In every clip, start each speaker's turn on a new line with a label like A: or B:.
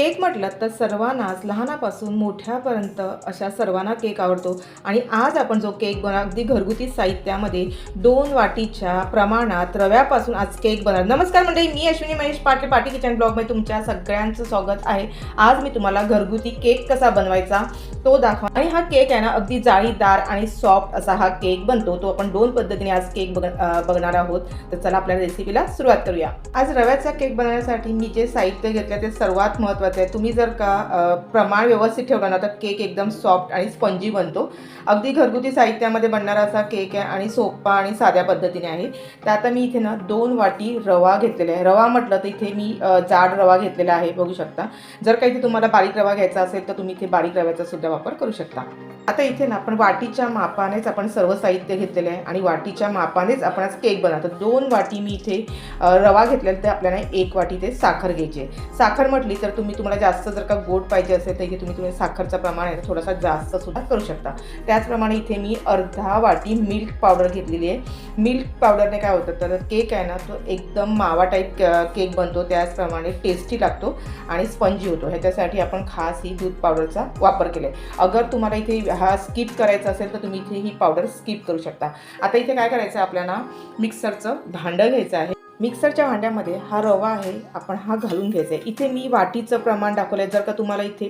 A: Cake म्हटलं तर सर्वांनाच लहानापासून मोठ्यापर्यंत अशा सर्वांना केक आवडतो. आणि आज आपण जो केक बनव अगदी घरगुती साहित्यामध्ये दोन वाटीच्या प्रमाणात रव्यापासून आज केक बनव नमस्कार मंडळी मी अश्विनी महेश पाटील पाटी किचन ब्लॉगमध्ये तुमच्या सगळ्यांचं स्वागत आहे. आज मी तुम्हाला घरगुती केक कसा बनवायचा तो दाखवा आणि हा केक आहे ना अगदी जाळीदार आणि सॉफ्ट असा हा केक बनतो. तो आपण दोन पद्धतीने आज केक बघ बघणार आहोत. तर चला आपल्या रेसिपीला सुरुवात करूया. आज रव्याचा केक बनवण्यासाठी मी जे साहित्य घेतलं ते सर्वात महत्त्वाचं आहे. तुम्ही जर का प्रमाण व्यवस्थित ठेवलं ना तर केक एकदम सॉफ्ट आणि स्पंजी बनतो. अगदी घरगुती साहित्यामध्ये बनणारा असा केक आहे आणि सोपा आणि साध्या पद्धतीने आहे. तर आता मी इथे ना दोन वाटी रवा घेतलेला आहे. रवा म्हटलं तर इथे मी जाड रवा घेतलेला आहे बघू शकता. जर काही इथे तुम्हाला बारीक रवा घ्यायचा असेल तर तुम्ही इथे बारीक रव्याचा सुद्धा वापर करू शकता. आता इथे ना आपण वाटीच्या मापानेच आपण सर्व साहित्य घेतलेलं आहे आणि वाटीच्या मापानेच आपण आज केक बनवतो. दोन वाटी मी इथे रवा घेतलेला तर आपल्याला एक वाटी ते साखर घ्यायची आहे. साखर म्हटली तर तुम्ही तुम्हाला जास्त जर का गोड पाहिजे असेल तर इथे तुम्ही तुम्ही साखरचं प्रमाण आहे थोडासा जास्त सुद्धा करू शकता. त्याचप्रमाणे इथे मी अर्धा वाटी मिल्क पावडर घेतलेली आहे. मिल्क पावडरने काय होतं तर केक आहे ना तो एकदम मावा टाईप केक बनतो. त्याचप्रमाणे टेस्टी लागतो आणि स्पंजी होतो. ह्याच्यासाठी आपण खास ही दूध पावडरचा वापर केला आहे अगर तुम्हाला इथे हा स्किप करायचा असेल तर तुम्ही इथे ही पावडर स्किप करू शकता. आता इथे काय करायचं आहे आपल्याला? मिक्सरचं भांडं घ्यायचं आहे. मिक्सरच्या भांड्यामध्ये हा रवा आहे आपण हा घालून घ्यायचा आहे. इथे मी वाटीचं प्रमाण दाखवलं आहे जर का तुम्हाला इथे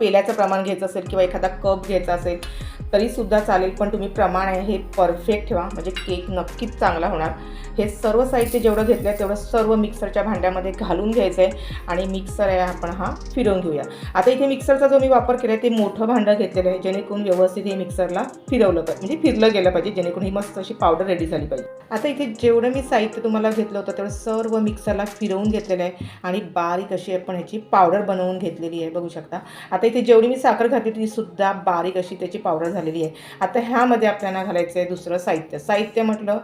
A: पेल्याचं प्रमाण घ्यायचं असेल किंवा एखादा कप घ्यायचा असेल तरीसुद्धा चालेल पण तुम्ही प्रमाण आहे हे परफेक्ट ठेवा. म्हणजे केक नक्कीच चांगला होणार. हे सर्व साहित्य जेवढं घेतलं आहे तेवढं सर्व मिक्सरच्या भांड्यामध्ये घालून घ्यायचं आहे आणि मिक्सर आहे आपण हा फिरवून घेऊया. आता इथे मिक्सरचा जो मी वापर केला आहे ते मोठं भांडं घेतलेलं आहे जेणेकरून व्यवस्थित हे मिक्सरला फिरवलं पाहिजे. म्हणजे फिरलं गेलं पाहिजे जेणेकरून ही मस्त अशी पावडर रेडी झाली पाहिजे. आता इथे जेवढं मी साहित्य तुम्हाला घेतलं होतं तेवढं सर्व मिक्सरला फिरवून घेतलेलं आहे. आणि बारीक अशी आपण ह्याची पावडर बनवून घेतलेली आहे बघू शकता. आता इथे जेवढी मी साखर घातली ती सुद्धा बारीक अशी त्याची पावडर झालेली आहे. आता ह्यामध्ये आपल्याला घालायचं आहे दुसरं साहित्य. साहित्य म्हटलं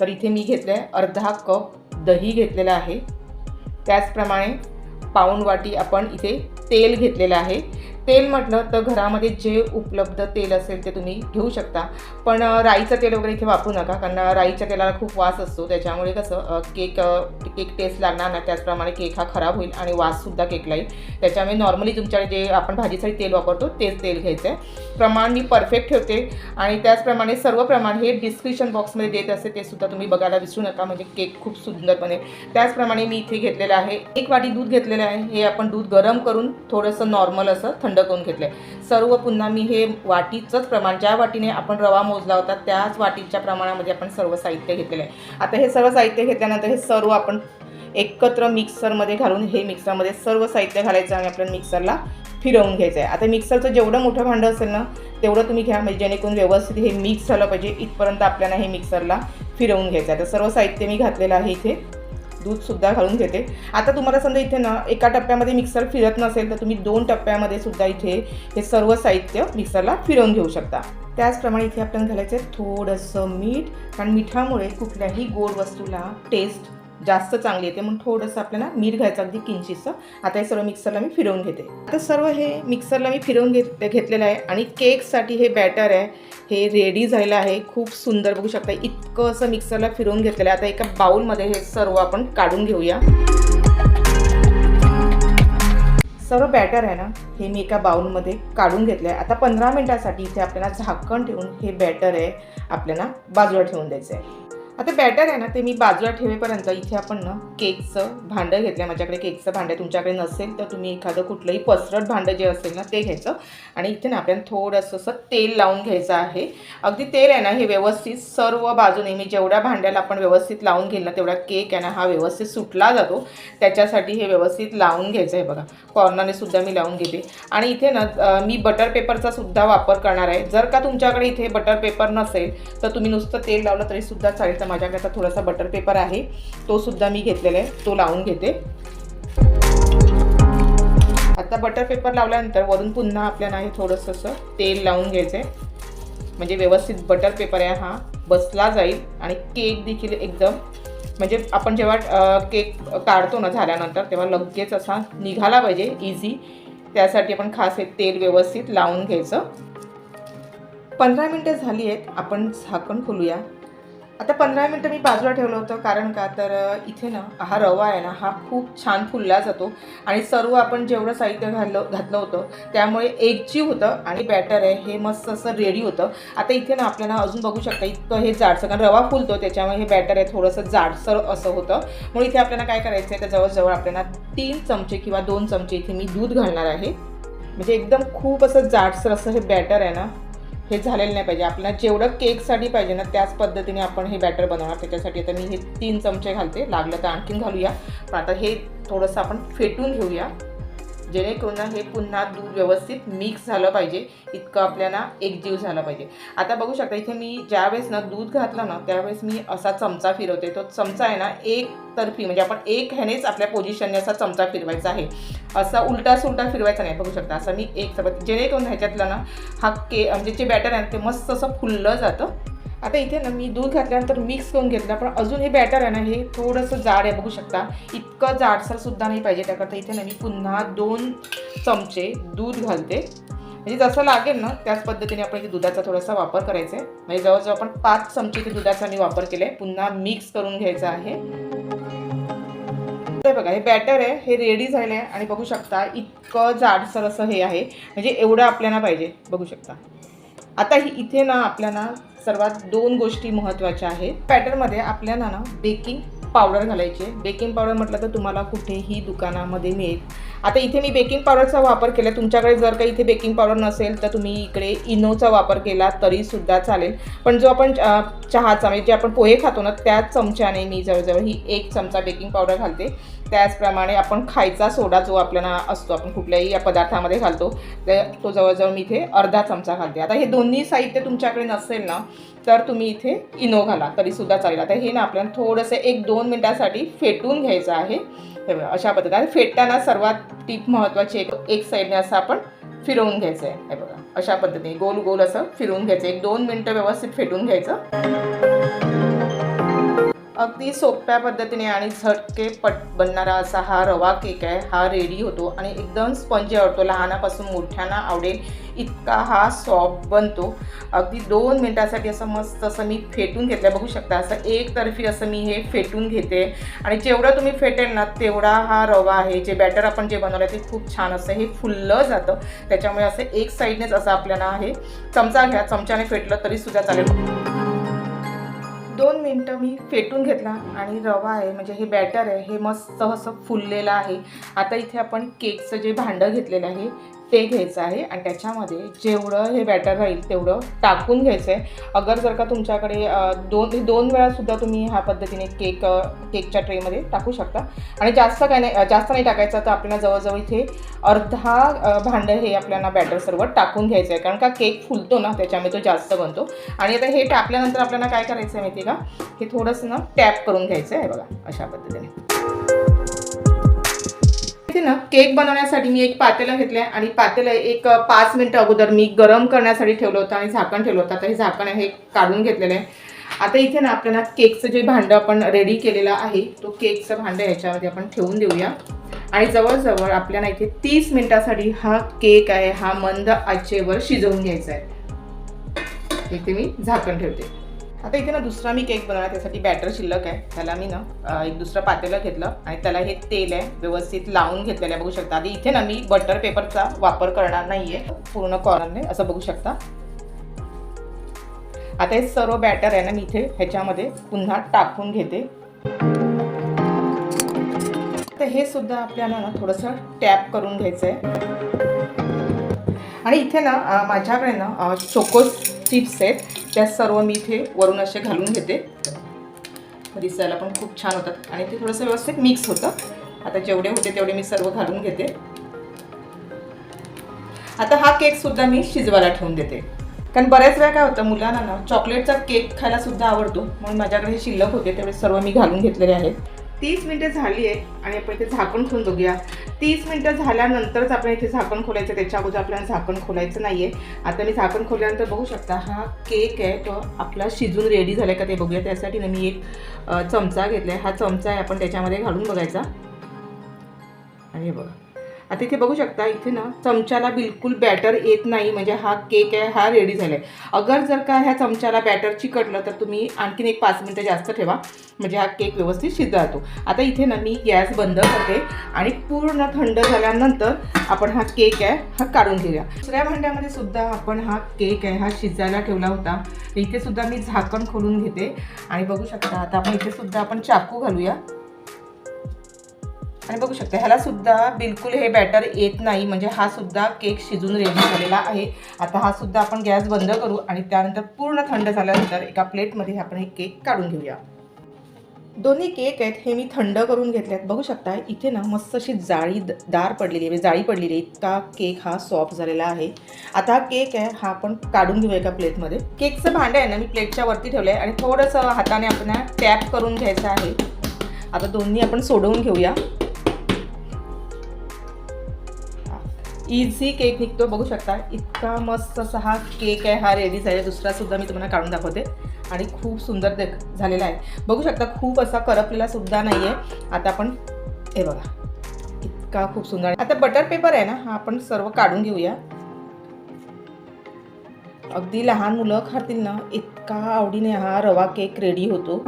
A: तर इथे मी घेतलं आहे अर्धा कप दही घेतलेलं आहे. त्याचप्रमाणे पाऊण वाटी आपण इथे तेल घेतलेलं आहे. तेल म्हटलं तर घरामध्ये जे उपलब्ध तेल असेल ते तुम्ही घेऊ शकता. पण राईचं तेल वगैरे इथे वापरू नका कारण राईच्या तेलाला खूप वास असतो. त्याच्यामुळे कसं केक केक टेस्ट लागणार ना त्याचप्रमाणे केक हा खराब होईल आणि वाससुद्धा केकला येईल त्याच्यामुळे नॉर्मली तुमच्याकडे जे आपण भाजीसाठी तेल वापरतो तेच तेल घ्यायचं आहे प्रमाण मी परफेक्ट ठेवते. आणि त्याचप्रमाणे सर्व प्रमाण हे डिस्क्रिप्शन बॉक्समध्ये देत असते ते सुद्धा तुम्ही बघायला विसरू नका. म्हणजे केक खूप सुंदर बनेल त्याचप्रमाणे मी इथे घेतलेलं आहे. एक वाटी दूध घेतलेलं आहे. हे आपण दूध गरम करून थोडंसं नॉर्मल असं थंड करून घेतलं आहे सर्व पुन्हा मी हे वाटीचंच प्रमाण ज्या वाटीने आपण रवा मोजला होता त्याच वाटीच्या प्रमाणामध्ये आपण सर्व साहित्य घेतलेलं आहे. आता हे सर्व साहित्य घेतल्यानंतर हे सर्व आपण एकत्र मिक्सरमध्ये घालून हे मिक्सरमध्ये सर्व साहित्य घालायचं आणि आपल्याला मिक्सरला फिरवून घ्यायचं आहे आता मिक्सरचं जेवढं मोठं भांडं असेल ना तेवढं तुम्ही घ्या. म्हणजे जेणेकरून व्यवस्थित हे मिक्स झालं पाहिजे इथपर्यंत आपल्याला हे मिक्सरला फिरवून घ्यायचं आहे तर सर्व साहित्य मी घातलेलं आहे इथे. दूधसुद्धा घालून घेते. आता तुम्हाला समजा इथे ना एका टप्प्यामध्ये मिक्सर फिरत नसेल तर तुम्ही दोन टप्प्यामध्ये सुद्धा इथे हे सर्व साहित्य मिक्सरला फिरवून घेऊ शकता. त्याचप्रमाणे इथे आपल्याला घालायचं थोडंसं मीठ कारण मिठामुळे कुठल्याही गोड वस्तूला टेस्ट जास्त चांगली येते. म्हणून थोडंसं आपल्याला मीठ घ्यायचं अगदी किंचितचं आता हे सर्व मिक्सरला मी फिरवून घेते. आता सर्व हे मिक्सरला मी फिरवून घेत घेतलेलं आहे. आणि केकसाठी हे बॅटर आहे. हे रेडी झालेलं आहे. खूप सुंदर बघू शकता. इतकं असं मिक्सरला फिरवून घेतलेलं आहे. आता एका बाउलमध्ये हे सर्व आपण काढून घेऊया. सर्व बॅटर आहे ना हे मी एका बाउलमध्ये काढून घेतलं आहे आता पंधरा मिनटासाठी इथे आपल्याला झाकण ठेवून हे बॅटर आहे आपल्याला बाजूला ठेवून द्यायचं आहे आता बॅटर आहे ना ते मी बाजूला ठेवेपर्यंत इथे आपण ना केकचं भांडं घेतलं आहे माझ्याकडे केकचं भांडं तुमच्याकडे नसेल तर तुम्ही एखादं कुठलंही पसरट भांडं जे असेल ना ते घ्यायचं. आणि इथे ना आपल्याला थोडंसं असं तेल लावून घ्यायचं आहे. अगदी तेल आहे ना हे व्यवस्थित सर्व बाजूने मी जेवढ्या भांड्याला आपण व्यवस्थित लावून घेईल ना तेवढा केक आहे ना हा व्यवस्थित सुटला जातो. त्याच्यासाठी हे व्यवस्थित लावून घ्यायचं आहे बघा. कॉर्नरने सुद्धा मी लावून घेते. आणि इथे ना मी बटर पेपरचा सुद्धा वापर करणार आहे. जर का तुमच्याकडे इथे बटर पेपर नसेल तर तुम्ही नुसतं तेल लावलं तरीसुद्धा चालेल. तर माझ्याकडे आता थोडासा बटर पेपर आहे. तो सुद्धा मी घेतलेला आहे. तो लावून घेते. आता बटर पेपर लावल्यानंतर वरून पुन्हा आपल्याला हे थोडंसं असं तेल लावून घ्यायचं आहे. म्हणजे व्यवस्थित बटर पेपर आहे हा. बसला जाईल. आणि केक देखील एकदम. म्हणजे आपण जेव्हा केक काढतो ना झाल्यानंतर तेव्हा लगेच असा निघाला पाहिजे. इझी त्यासाठी आपण खास हे तेल व्यवस्थित लावून घ्यायचं. पंधरा मिनटं झाली आहेत. आपण झाकण खोलूया. आता पंधरा मिनटं मी बाजूला ठेवलं होतं कारण का? तर इथे ना हा रवा आहे ना हा खूप छान फुलला जातो. आणि सर्व आपण जेवढं साहित्य घातलं घातलं होतं त्यामुळे एकजीव होतं आणि बॅटर आहे हे मस्त असं रेडी होतं. आता इथे ना आपल्याला अजून बघू शकता इतकं हे जाडसं कारण रवा फुलतो त्याच्यामुळे हे बॅटर आहे थोडंसं जाडसर असं होतं. म्हणून इथे आपल्याला काय करायचं आहे तर जवळजवळ आपल्याला तीन चमचे किंवा दोन चमचे इथे मी दूध घालणार आहे. म्हणजे एकदम खूप असं जाडसर असं हे बॅटर आहे ना हे झालेलं नाही पाहिजे. आपल्याला जेवढं केकसाठी पाहिजे ना त्याच पद्धतीने आपण हे बॅटर बनवणार. त्याच्यासाठी आता मी हे तीन चमचे घालते. लागलं तर आणखीन घालूया. पण आता हे थोडंसं आपण फेटून घेऊया. जेणेकरून हे पुन्हा दूध व्यवस्थित मिक्स झालं पाहिजे. इतकं आपल्याला एकजीव झाला पाहिजे. आता बघू शकता इथे मी ज्यावेळेस ना दूध घातलं ना त्यावेळेस मी असा चमचा फिरवते. तो चमचा आहे ना एक तर्फी म्हणजे आपण एक ह्यानेच आपल्या पोझिशनने असा चमचा फिरवायचा आहे. असा उलटा सुलटा फिरवायचा नाही बघू शकता. असं मी एक चपाती जेणेकरून ह्याच्यातलं ना हा के म्हणजे जे बॅटर आहे ना ते मस्त असं फुललं जातं. आता इथे ना मी दूध घातल्यानंतर मिक्स करून घेतलं पण अजून हे बॅटर आहे ना हे थोडंसं जाड आहे बघू शकता. इतकं जाडसर सुद्धा नाही पाहिजे त्याकरता. इथे ना मी पुन्हा दोन चमचे दूध घालते. म्हणजे जसं लागेल ना त्याच पद्धतीने आपण इथे दुधाचा थोडासा वापर करायचा आहे. म्हणजे जवळजवळ आपण पाच चमचे इथे दुधाचा मी वापर केला आहे पुन्हा मिक्स करून घ्यायचा आहे. बघा हे बॅटर आहे हे रेडी झालेलं आहे आणि बघू शकता इतकं जाडसर असं हे आहे. म्हणजे एवढं आपल्याला पाहिजे बघू शकता. आता ही इथे ना आपल्याला सर्वात दोन गोष्टी महत्त्वाच्या आहेत. पॅटर्नमध्ये आपल्याला ना बेकिंग पावडर घालायची. बेकिंग पावडर म्हटलं तर तुम्हाला कुठेही दुकानामध्ये मिळेल. आता इथे मी बेकिंग पावडरचा वापर केला. तुमच्याकडे जर काही इथे बेकिंग पावडर नसेल तर तुम्ही इकडे इनोचा वापर केला तरीसुद्धा चालेल. पण जो आपण चहाचा म्हणजे जे आपण पोहे खातो ना त्याच चमच्याने मी जवळजवळ ही एक चमचा बेकिंग पावडर घालते. त्याचप्रमाणे आपण खायचा सोडा जो आपल्याला असतो आपण कुठल्याही या पदार्थामध्ये घालतो तर तो जवळजवळ मी इथे अर्धा चमचा घालते. आता हे दोन्ही साहित्य तुमच्याकडे नसेल ना तर तुम्ही इथे इनो घाला. तरीसुद्धा चालेल. आता हे ना आपल्याला थोडंसं एक दोन मिनटासाठी फेटून घ्यायचं आहे. हे अशा पद्धतीने. फेटताना सर्वात टीप महत्त्वाची एक एक साईडने असं आपण फिरवून घ्यायचं आहे. हे बघा अशा पद्धतीने. गोल गोल असं फिरवून घ्यायचं. एक दोन मिनटं व्यवस्थित फेटून घ्यायचं. अगदी सोप्या पद्धतीने आणि झटके पट बनणारा असा हा रवा केक आहे. हा रेडी होतो आणि एकदम स्पंजी आवडतो. लहानापासून मोठ्यांना आवडेल इतका हा सॉफ्ट बनतो. अगदी दोन मिनटासाठी असं मस्त असं मी फेटून घेतलं बघू शकता असं एकतर्फी असं मी हे फेटून घेते. आणि जेवढं तुम्ही फेटेल ना तेवढा हा रवा आहे जे बॅटर आपण जे बनवलं आहे ते खूप छान असं हे फुललं जातं. त्याच्यामुळे असं एक साईडनेच असं आपल्याला हे चमचा घ्या. चमच्याने फेटलं तरीसुद्धा चालेल. दोन मिनटं मी फेटून घेतला आणि रवा आहे म्हणजे हे बॅटर आहे हे मस्त असं फुललेलं आहे. आता इथे आपण केकचं जे भांडं घेतलेलं आहे ते घ्यायचं आहे आणि त्याच्यामध्ये जेवढं हे बॅटर राहील तेवढं टाकून घ्यायचं आहे अगर जर का तुमच्याकडे दोन दोन वेळासुद्धा तुम्ही ह्या पद्धतीने केक केकच्या ट्रेमध्ये टाकू शकता. आणि जास्त काय नाही जास्त नाही टाकायचं तर आपल्याला जवळजवळ इथे अर्धा भांडं हे आपल्याला बॅटर सर्व टाकून घ्यायचं आहे कारण का केक फुलतो ना त्याच्यामुळे तो जास्त बनतो. आणि आता हे टाकल्यानंतर आपल्याला काय करायचं आहे माहिती आहे का? हे थोडंसं ना टॅप करून घ्यायचं आहे बघा अशा पद्धतीने. इथे ना केक बनवण्यासाठी मी एक पातेलं घेतलं आहे आणि पातेलं एक पाच मिनटं अगोदर मी गरम करण्यासाठी ठेवलं होतं आणि झाकण ठेवलं होतं. आता हे झाकण हे काढून घेतलेलं आहे. आता इथे ना आपल्याला केकचं जे भांडं आपण रेडी केलेलं आहे तो केकचं भांडं याच्यामध्ये आपण ठेवून देऊया. आणि जवळजवळ आपल्याला इथे तीस मिनिटासाठी हा केक आहे हा मंद आचेवर शिजवून घ्यायचा आहे. इथे मी झाकण ठेवते. आता इथे ना दुसरा मी केक बनवला त्यासाठी बॅटर शिल्लक आहे. त्याला मी ना एक दुसरं पातेलं घेतलं आणि त्याला हे तेल आहे व्यवस्थित लावून घेतलेलं आहे. बघू शकता. आधी इथे ना मी बटर पेपरचा वापर करणार नाही आहे पूर्ण कॉर्नरने असं बघू शकता. आता हे सर्व बॅटर आहे ना मी इथे ह्याच्यामध्ये पुन्हा टाकून घेते. तर हे सुद्धा आपल्याला ना थोडंसं टॅप करून घ्यायचं आहे आणि इथे ना माझ्याकडे ना चोकोस चोको चिप्स आहेत. त्या सर्व मी इथे वरून असे घालून घेते. दिसायला पण खूप छान होतात. आणि ते थोडंसं व्यवस्थित मिक्स होतं. आता जेवढे होते तेवढे मी सर्व घालून घेते. आता हा केकसुद्धा मी शिजवायला ठेवून देते. कारण बऱ्याच वेळा काय होतं मुलांना ना चॉकलेटचा केक खायला सुद्धा आवडतो. म्हणून माझ्याकडे शिल्लक होते तेवढे सर्व मी घालून घेतलेले आहेत. तीस मिनटं झाली आहे आणि आपण इथे झाकण खोलून बघूया. तीस मिनटं झाल्यानंतरच आपण इथे झाकण खोलायचं त्याच्या अगोदर आपल्याला झाकण खोलायचं नाही आहे आता मी झाकण खोलल्यानंतर बघू शकता हा केक आहे तो आपला शिजून रेडी झाला का ते बघूया. त्यासाठी ना मी एक चमचा घेतला आहे हा चमचा आहे आपण त्याच्यामध्ये घालून बघायचा. आणि बघा. आता इथे बघू शकता इथे ना चमच्याला बिलकुल बॅटर येत नाही म्हणजे हा केक आहे हा रेडी झाला आहे अगर जर का ह्या चमच्याला बॅटर चिकटलं तर तुम्ही आणखीन एक पाच मिनटं जास्त ठेवा म्हणजे हा केक व्यवस्थित शिजतो आता इथे ना मी गॅस बंद करते आणि पूर्ण थंड झाल्यानंतर आपण हा केक आहे हा काढून घेऊया. दुसऱ्या भांड्यामध्ये सुद्धा आपण हा केक आहे हा शिजायला ठेवला होता. इथे सुद्धा मी झाकण खोलून घेते. आणि बघू शकता आता आपण इथे सुद्धा आपण चाकू घालूया. आणि बघू शकता ह्याला सुद्धा बिलकुल हे बॅटर येत नाही. म्हणजे हा सुद्धा केक शिजून रेडी झालेला आहे. आता हा सुद्धा आपण गॅस बंद करू आणि त्यानंतर पूर्ण थंड झाल्यानंतर एका प्लेटमध्ये आपण हे केक काढून घेऊया. दोन्ही केक आहेत हे मी थंड करून घेतले आहेत बघू शकता इथे ना मस्त अशी जाळी दार पडलेली आहे. म्हणजे जाळी पडलेली आहे. इतका केक हा सॉफ्ट झालेला आहे. आता हा केक आहे हा आपण काढून घेऊया एका प्लेटमध्ये. केकचं भांडं आहे ना मी प्लेटच्या वरती ठेवलं आहे आणि थोडंसं हाताने आपण टॅप करून घ्यायचं आहे. आता दोन्ही आपण सोडवून घेऊया. इझी केक निघतो बघू शकता. इतका मस्त असा हा केक आहे हा रेडी झाला दुसरा सुद्धा मी तुम्हाला काढून दाखवते. आणि खूप सुंदर देख झालेला आहे. बघू शकता खूप असा करपलेला सुद्धा नाही आहे आता आपण हे बघा. इतका खूप सुंदर. आता बटर पेपर आहे ना हा आपण सर्व काढून घेऊया. अगदी लहान मुलं खातील ना इतका आवडीने हा रवा केक रेडी होतो.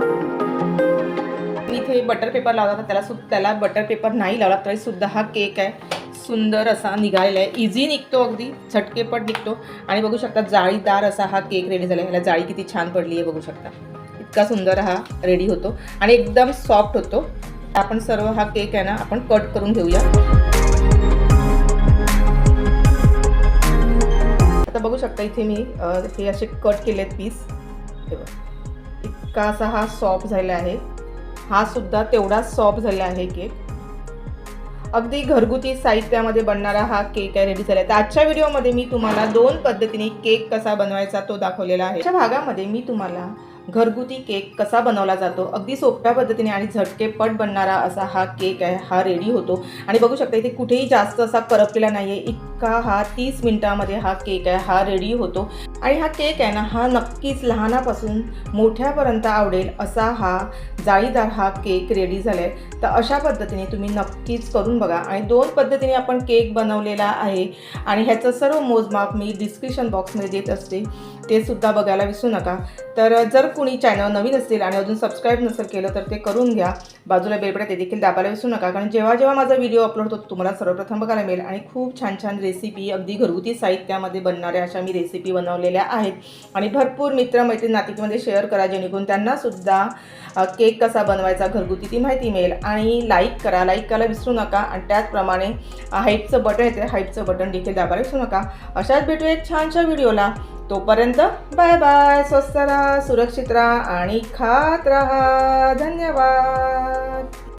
A: मी इथे बटर पेपर लावला तर त्याला सु त्याला बटर पेपर नाही लावला तरी सुद्धा हा केक आहे. सुंदर असा निघालेला आहे. इझी निघतो अगदी. झटकेपट निघतो. आणि बघू शकता जाळीदार असा हा केक रेडी झाला आहे. ह्याला जाळी किती छान पडली आहे बघू शकता. इतका सुंदर हा रेडी होतो. आणि एकदम सॉफ्ट होतो. आपण सर्व हा केक आहे ना आपण कट करून घेऊया. आता बघू शकता इथे मी हे असे कट केलेत पीस इतका असा हा सॉफ्ट झाला आहे. हा सुद्धा तेवढाच सॉफ्ट झाला आहे केक अगदी घरगुती साहित्यामध्ये बनणारा हा केक आहे रेडी झाला आहे तर आजच्या व्हिडिओमध्ये मी तुम्हाला दोन पद्धतीने केक कसा बनवायचा तो दाखवलेला आहे. आजच्या भागामध्ये मी तुम्हाला घरगुती केक कसा बनवला जातो अगदी सोप्या पद्धतीने आणि झटकेपट बनणारा असा हा केक आहे हा रेडी होतो. आणि बघू शकता इथे कुठेही जास्त असा करपलेला नाही आहे इतका हा तीस मिनिटामध्ये हा केक आहे हा रेडी होतो. आणि हा केक आहे ना हा नक्कीच लहानापासून मोठ्यापर्यंत आवडेल असा हा जाळीदार हा केक रेडी झाला आहे तर अशा पद्धतीने तुम्ही नक्कीच करून बघा. आणि दोन पद्धतीने आपण केक बनवलेला आहे. आणि ह्याचं सर्व मोजमाप मी डिस्क्रिप्शन बॉक्समध्ये देत असते. ते सुद्धा बघायला विसरू नका. तर जर कुणी चॅनल नवीन असतील आणि अजून सबस्क्राईब नसेल केलं तर ते करून घ्या. बाजूला बेलबड्या ते देखील दाबायला विसरू नका. कारण जेव्हा जेव्हा माझा व्हिडिओ अपलोड होतो तुम्हाला सर्वप्रथम बघायला मिळेल. आणि खूप छान छान रेसिपी अगदी घरगुती साहित्यामध्ये बनणाऱ्या अशा मी रेसिपी बनवलेल्या आहेत. आणि भरपूर मित्रमैत्रीण नातिकीमध्ये शेअर करा जेणेकरून त्यांनासुद्धा केक कसा बनवायचा घरगुती ती माहिती मिळेल. आणि लाईक करा लाईक करायला विसरू नका. आणि त्याचप्रमाणे हाईटचं बटन येते हाईटचं बटन देखील दाबायला विसरू नका. अशाच भेटू एक छानशा व्हिडिओला तोपर्यंत बाय बाय स्वस्त राहा सुरक्षित राहा आणि खात राहा. धन्यवाद. Bye.